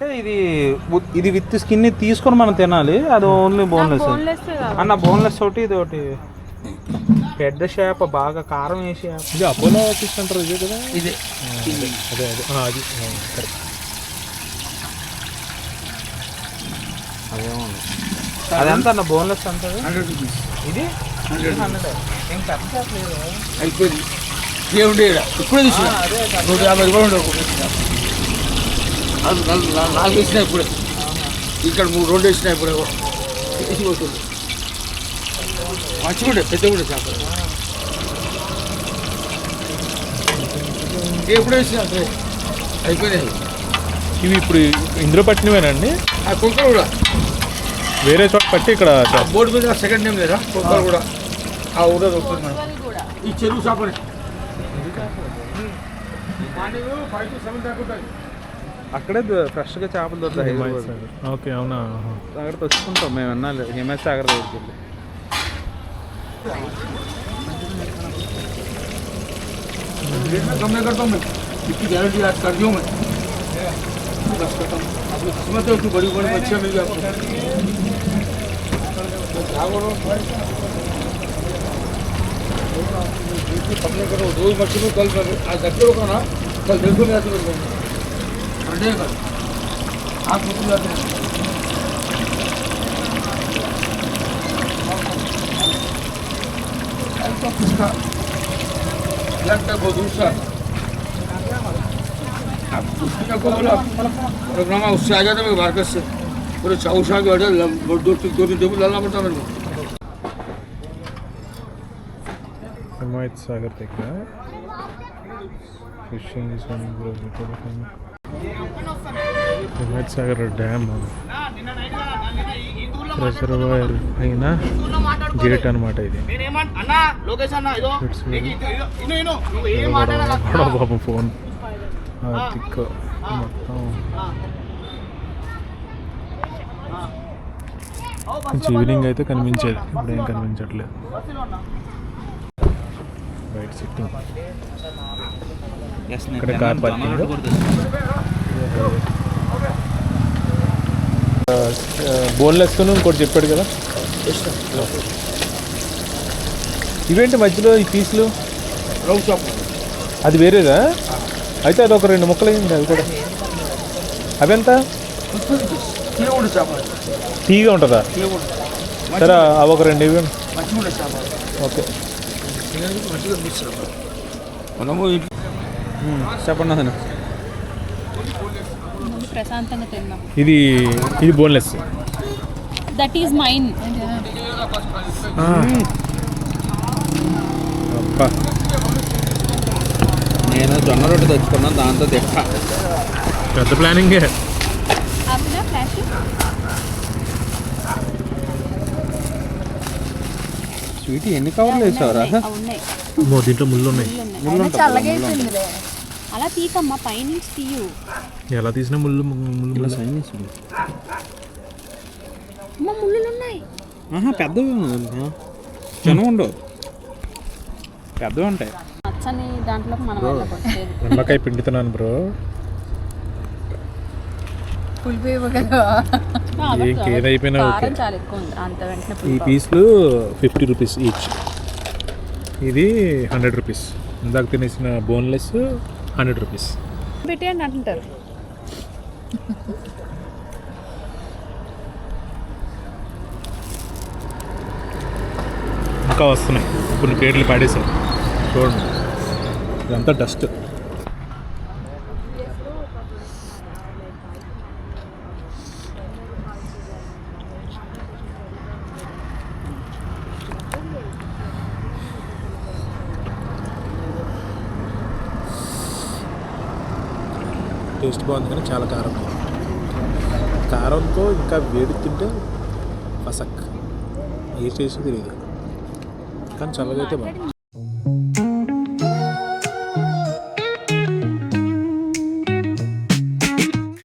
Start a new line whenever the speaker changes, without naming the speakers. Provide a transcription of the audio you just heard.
అంటే ఇది ఇది విత్ స్కిన్ తీసుకొని మనం తినాలి. అది ఓన్లీ బోన్లెస్ అన్న బోన్లెస్ ఒకటి ఇది ఒకటి పెద్ద షేప్ బాగా కారం వేసి
ఇది అపోలో ఫిష్ అంటారు ఇదే కదా?
ఇదే.
అదే అదే. ఆ, అది. కరెక్ట్
అదేమో అది ఎంత అన్న బోన్లెస్ అంత ఇది? ఏం పెద్ద షేప్ లేదు?
అయిపోయింది. ఏముండే. ఇప్పుడే తీసుకున్నా నూట యాభై రూపాయలు ఉండే ఒక పీస్ చేప. నాలుగు వేసినా ఇప్పుడే. ఇక్కడ మూడు రెండు వేసినా ఇప్పుడే. వేసిపోతుంది మంచి కూడా పెద్ద కూడా చేప. ఎప్పుడు వేసినా అయిపోయినాయి.
ఇవి ఇప్పుడు ఇందులో పట్టినవేనండి
ఆ కుక్కలు కూడా.
వేరే చోట పట్టి ఇక్కడ
బోర్డు మీద సెకండ్ నేమ్ లేదా? కుక్కలు కూడా. ఆ ఊళ్ళో దొరుకుతుంది ఈ చెరువు చేపనే. ఫైవ్ టు సెవెన్ దాకా ఉంటుంది
అక్కడే ఫ్రెష్గా చేపలు దొరుకుతాయి హైదరాబాద్.
ఓకే అవునా ఆహా.
అక్కడ తెచ్చుకుంటాం మేము అన్నాలి హిమేష్ సాగర్ దగ్గరికి వెళ్ళి
कम नहीं करता हूँ मैं इसकी गारंटी आज कर दी हूँ मैं बस करता हूँ आपकी किस्मत है उसकी बड़ी बड़ी मच्छियाँ मिल गई आपको अपने करो दो ही मच्छी में कल कर आज रखते हो ना कल बिल्कुल नहीं आते हृदय करो आप कितनी जाते हैं? तो किसका? लगभग वो तो दूसरा आप तो उसने को बोला? प्रोग्राम उससे आ जाता मैं भारत से। पूरे चाऊ शाह के ऑर्डर दो दो दिन टेबल डालना पड़ता मेरे को।
हिमायत सागर देख रहा है। फिशिंग इज़ गोइंग पूरा హిమాయత్ సాగర్ డ్యామ్. రిజర్వాయర్ అయిన గేట్ అనమాట ఇది. బాబు ఫోన్. తిక్క మొత్తం. కొంచెం ఈవినింగ్ అయితే కనిపించేది. ఇప్పుడు ఏం కనిపించట్లేదు. బయట సిట్టింగ్ ఇక్కడ కార్ పార్కింగ్ బోన్లెస్ ఇంకోటి చెప్పాడు కదా? ఇవేంటి మధ్యలో ఈ పీసులు? అది వేరేదా? అయితే అది ఒక రెండు ముక్కలు అయింది అవి కూడా. అవెంత? టీగా ఉంటుందా? సరే అవి ఒక రెండు ఇవ్వండి. ఓకే.
మనము
ఇంట్లో
చెప్పండి ప్రశాంతంగా తిందాం.
ఇది ఇది బోన్లెస్
దట్ ఈజ్ మైన్
అబ్బా.
నేను జొన్న రొట్టె తెచ్చుకున్నాను దాంతో తిక్క
పెద్ద ప్లానింగే
స్వీట్ ఎన్ని కవర్లు వేసావరా?
దీంట్లో ముళ్ళు ఉన్నాయి.
ముళ్ళు ఉన్నాయి. అలా తీకమ్మా పైనుంచి తీయు.
ఎలా తీసినా ముళ్ళు ముళ్ళు
అమ్మ ముళ్ళు. ఉన్నాయి
ఆహా పెద్దవి చిన్న ఉండవు. పెద్దవి ఉంటాయి.
నచ్చని దాంట్లో మనం
నిమ్మకాయ పిండుతున్నాను బ్రో. ఏదైపోయినా ఈ. పీస్లు ఫిఫ్టీ రూపీస్ ఈచ్. ఇది హండ్రెడ్ రూపీస్. ఇందాక తినేసిన బోన్లెస్ హండ్రెడ్ రూపీస్.
పెట్టేయండి అంటుంటారు.
ఇంకా వస్తున్నాయి. కొన్ని పేర్లు పాడేశారు చూడండి. ఇదంతా డస్ట్. టేస్ట్ బాగుంది కానీ చాలా కారం. కారంతో ఇంకా వేడి తింటే పసక్. ఏ టేస్ట్ తెలియదు కానీ చల్లగా అయితే బాగుంది.